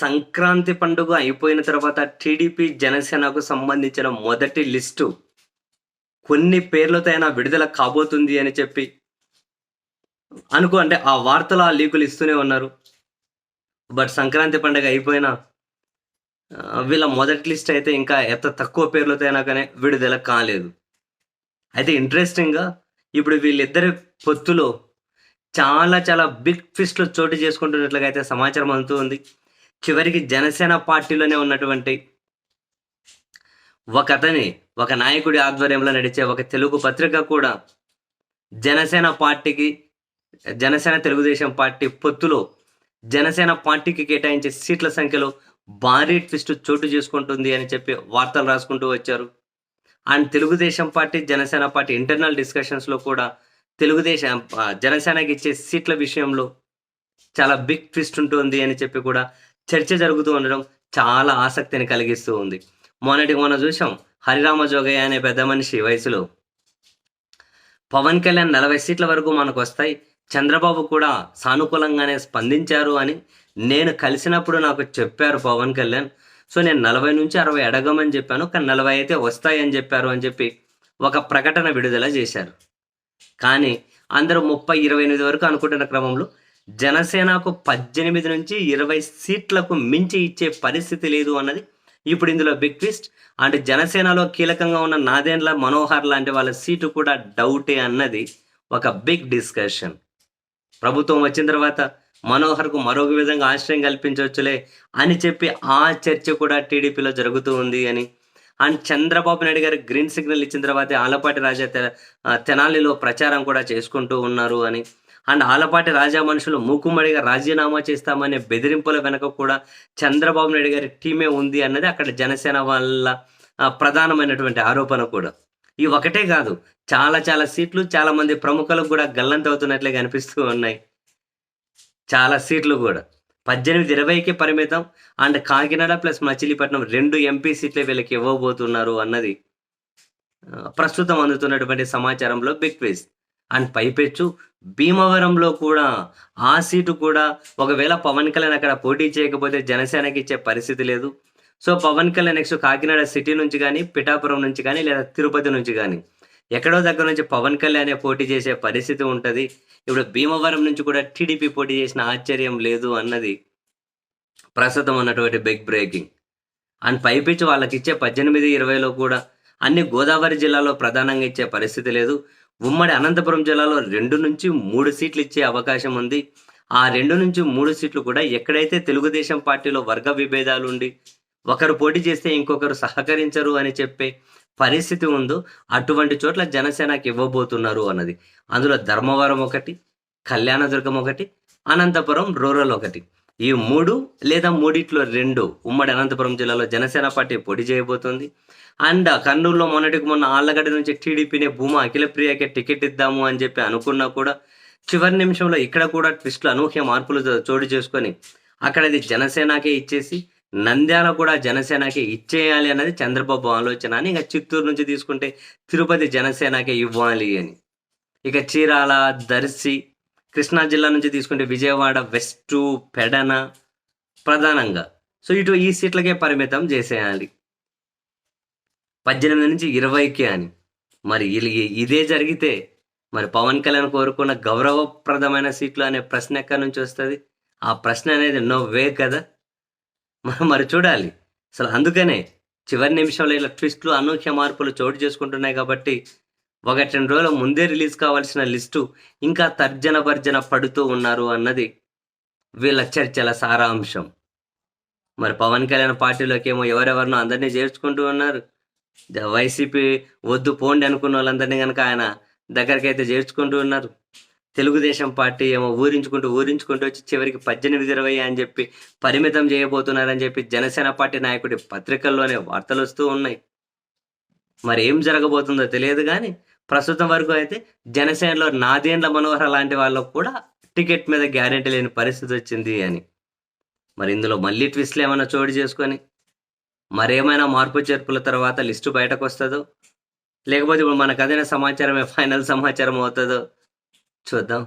సంక్రాంతి పండుగ అయిపోయిన తర్వాత టీడీపీ జనసేనకు సంబంధించిన మొదటి లిస్టు కొన్ని పేర్లతో అయినా విడుదల కాబోతుంది అని చెప్పి అనుకో అంటే ఆ వార్తలు ఆ లీకులు ఇస్తూనే ఉన్నారు. బట్ సంక్రాంతి పండుగ అయిపోయినా వీళ్ళ మొదటి లిస్ట్ అయితే ఇంకా ఎంత తక్కువ పేర్లతో అయినా కానీ విడుదల కాలేదు. అయితే ఇంట్రెస్టింగ్గా ఇప్పుడు వీళ్ళిద్దరి పొత్తులో చాలా చాలా బిగ్ ఫిస్ట్లు చోటు చేసుకుంటున్నట్లుగా అయితే సమాచారం అందుతుంది చివరికి జనసేన పార్టీలోనే ఉన్నటువంటి ఒక అతని ఒక నాయకుడి ఆధ్వర్యంలో నడిచే ఒక తెలుగు పత్రిక కూడా జనసేన పార్టీకి జనసేన తెలుగుదేశం పార్టీ పొత్తులో జనసేన పార్టీకి కేటాయించే సీట్ల సంఖ్యలో భారీ ట్విస్ట్ చోటు చేసుకుంటుంది అని చెప్పి వార్తలు రాసుకుంటూ వచ్చారు. And Telugudesam party Janasena party internal డిస్కషన్స్లో కూడా తెలుగుదేశం జనసేనకి ఇచ్చే సీట్ల విషయంలో చాలా బిగ్ ట్విస్ట్ ఉంటుంది అని చెప్పి కూడా చర్చ జరుగుతూ ఉండడం చాలా ఆసక్తిని కలిగిస్తూ ఉంది. మొన్నటికి మొన్న చూసాం హరిరామ జోగయ్య అనే పెద్ద మనిషి వయసులో. పవన్ కళ్యాణ్ నలభై సీట్ల వరకు మనకు వస్తాయి చంద్రబాబు కూడా సానుకూలంగానే స్పందించారు అని నేను కలిసినప్పుడు నాకు చెప్పారు పవన్ కళ్యాణ్. సో నేను నలభై నుంచి అరవై అడగమని చెప్పాను కానీ నలభై అయితే వస్తాయని చెప్పారు అని చెప్పి ఒక ప్రకటన విడుదల చేశారు. కానీ అందరూ ముప్పై ఇరవై ఎనిమిది వరకు అనుకుంటున్న క్రమంలో జనసేనకు పద్దెనిమిది నుంచి ఇరవై సీట్లకు మించి ఇచ్చే పరిస్థితి లేదు అన్నది ఇప్పుడు ఇందులో బిగ్ ట్విస్ట్ అంటే జనసేనలో కీలకంగా ఉన్న నాదేండ్ల మనోహర్ లాంటి వాళ్ళ సీటు కూడా డౌటే అన్నది ఒక బిగ్ డిస్కషన్ ప్రభుత్వం వచ్చిన తర్వాత మనోహర్కు మరొక విధంగా ఆశ్రయం కల్పించవచ్చులే అని చెప్పి ఆ చర్చ కూడా టీడీపీలో జరుగుతూ ఉంది అని. అండ్ చంద్రబాబు నాయుడు గారు గ్రీన్ సిగ్నల్ ఇచ్చిన తర్వాత ఆలపాటి రాజా తె- తెనాలిలో ప్రచారం కూడా చేసుకుంటూ ఉన్నారు అని. అండ్ ఆలపాటి రాజా మనుషులు మూకుమ్మడిగా రాజీనామా చేస్తామనే బెదిరింపుల వెనక కూడా చంద్రబాబు నాయుడు గారి టీమే ఉంది అన్నది అక్కడ జనసేన వాళ్ళ ప్రధానమైనటువంటి ఆరోపణ కూడా. ఈ ఒకటే కాదు చాలా చాలా సీట్లు చాలా మంది ప్రముఖులకు కూడా గల్లంత అవుతున్నట్లే కనిపిస్తూ ఉన్నాయి. చాలా సీట్లు కూడా. పద్దెనిమిది ఇరవైకి పరిమితం అండ్ కాకినాడ ప్లస్ మచిలీపట్నం రెండు ఎంపీ సీట్లే వీళ్ళకి ఇవ్వబోతున్నారు అన్నది ప్రస్తుతం అందుతున్నటువంటి సమాచారంలో బిగ్ క్విజ్. అండ్ పైపెచ్చు. భీమవరంలో కూడా ఆ సీటు కూడా ఒకవేళ పవన్ కళ్యాణ్ అక్కడ పోటీ చేయకపోతే జనసేనకి ఇచ్చే పరిస్థితి లేదు. So Pawan Kalyan next Kakinada city నుంచి కానీ పిఠాపురం నుంచి కానీ లేదా తిరుపతి నుంచి కానీ ఎక్కడో దగ్గర నుంచి పవన్ కళ్యాణ్ పోటీ చేసే పరిస్థితి ఉంటుంది. ఇప్పుడు భీమవరం నుంచి కూడా టీడీపీ పోటీ చేసిన ఆశ్చర్యం లేదు అన్నది ప్రస్తుతం ఉన్నటువంటి బిగ్ బ్రేకింగ్. అండ్ పైపిచ్చి వాళ్ళకి ఇచ్చే పద్దెనిమిది ఇరవైలో కూడా అన్ని గోదావరి జిల్లాలో ప్రధానంగా ఇచ్చే పరిస్థితి లేదు. ఉమ్మడి అనంతపురం జిల్లాలో రెండు నుంచి మూడు సీట్లు ఇచ్చే అవకాశం ఉంది. ఆ రెండు నుంచి మూడు సీట్లు కూడా ఎక్కడైతే తెలుగుదేశం పార్టీలో వర్గ విభేదాలు ఉండి ఒకరు పోటీ చేస్తే ఇంకొకరు సహకరించరు అని చెప్పే పరిస్థితి ఉందో అటువంటి చోట్ల జనసేనకి ఇవ్వబోతున్నారు అన్నది. అందులో ధర్మవరం ఒకటి కళ్యాణదుర్గం ఒకటి అనంతపురం రూరల్ ఒకటి. ఈ మూడు లేదా మూడిట్లో రెండు ఉమ్మడి అనంతపురం జిల్లాలో జనసేన పార్టీ పోటీ చేయబోతుంది. అండ్ కర్నూలులో మొన్నటికి మొన్న ఆళ్ళగడ్డ నుంచి టీడీపీనే భూమా అఖిలప్రియకి టికెట్ ఇద్దాము అని చెప్పి అనుకున్నా కూడా చివరి నిమిషంలో ఇక్కడ కూడా ట్విస్టులు అనూహ్య మార్పులు చోటు చేసుకొని అక్కడ ఇది జనసేనకే ఇచ్చేసి నంద్యాల కూడా జనసేనకే ఇచ్చేయాలి అన్నది చంద్రబాబు ఆలోచన అని ఇంకా చిత్తూరు నుంచి తీసుకుంటే తిరుపతి జనసేనకే ఇవ్వాలి అని. ఇక చీరాల దర్శి కృష్ణా జిల్లా నుంచి తీసుకుంటే విజయవాడ వెస్ట్ పెడన ప్రధానంగా. సో ఇటు ఈ సీట్లకే పరిమితం చేసేయాలి. పద్దెనిమిది నుంచి ఇరవైకి అని. మరి ఇదే జరిగితే మరి పవన్ కళ్యాణ్ కోరుకున్న గౌరవప్రదమైన సీట్లు అనే ప్రశ్న ఎక్కడి నుంచి వస్తుంది? ఆ ప్రశ్న అనేది నో వే కదా మరి చూడాలి. అసలు అందుకనే చివరి నిమిషంలో ఇలా ట్విస్ట్లు అనూహ్య మార్పులు చోటు చేసుకుంటున్నాయి కాబట్టి ఒకటి రెండు రోజుల ముందే రిలీజ్ కావాల్సిన లిస్టు ఇంకా తర్జన భర్జన పడుతూ ఉన్నారు అన్నది వీళ్ళ చర్చల సారాంశం. మరి పవన్ కళ్యాణ్ పార్టీలోకి ఏమో ఎవరెవరినో అందరినీ చేర్చుకుంటూ ఉన్నారు. వైసీపీ వద్దు పోండి అనుకున్న వాళ్ళందరినీ కనుక ఆయన దగ్గరికి అయితే చేర్చుకుంటూ ఉన్నారు. తెలుగుదేశం పార్టీ ఏమో ఊరించుకుంటూ ఊరించుకుంటూ వచ్చి చివరికి పద్దెనిమిది ఇరవై అని చెప్పి పరిమితం చేయబోతున్నారని చెప్పి జనసేన పార్టీ నాయకుడి పత్రికల్లోనే వార్తలు వస్తూ ఉన్నాయి. మరి ఏం జరగబోతుందో తెలియదు కానీ ప్రస్తుతం వరకు అయితే జనసేనలో నాదేండ్ల మనోహర లాంటి వాళ్ళకు కూడా టికెట్ మీద గ్యారెంటీ లేని పరిస్థితి వచ్చింది అని. మరి ఇందులో మళ్ళీ ట్విస్ట్లు ఏమైనా చోటు చేసుకొని మరేమైనా మార్పు చేర్పుల తర్వాత లిస్టు బయటకు వస్తుందో లేకపోతే ఇప్పుడు మనకు అదైన సమాచారమే ఫైనల్ సమాచారం అవుతుందో చూద్దాం.